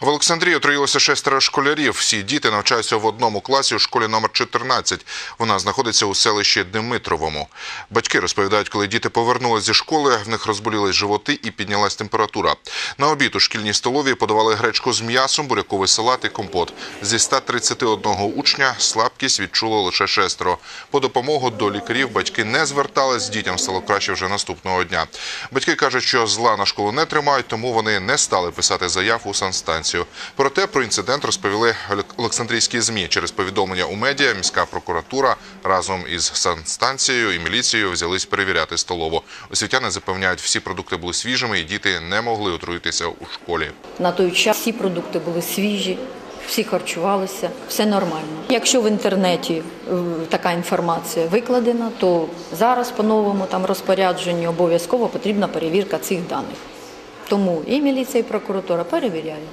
В Олександрії отруїлося шестеро школярів. Всі діти навчаються в одному класі у школі номер 14. Вона знаходиться у селищі Дмитровому. Батьки розповідають, коли діти повернулися зі школи, в них розболілись животи і піднялась температура. На обід у шкільній столовій подавали гречку з м'ясом, буряковий салат і компот. Зі 131 учня слабкість відчуло лише шестеро. По допомогу до лікарів батьки не звертались, дітям стало краще вже наступного дня. Батьки кажуть, що зла на школу не тримають, тому вони не стали писати заяв у санстанцію. Проте про інцидент розповіли Олександрійські ЗМІ. Через повідомлення у медіа міська прокуратура разом із санстанцією і міліцією взялись перевіряти столову. Освітяни запевняють, всі продукти були свіжими і діти не могли отруїтися у школі. На той час всі продукти були свіжі, всі харчувалися, все нормально. Якщо в інтернеті е, така інформація викладена, то зараз по новому там розпорядженню обов'язково потрібна перевірка цих даних. Тому і міліція, і прокуратура перевіряє.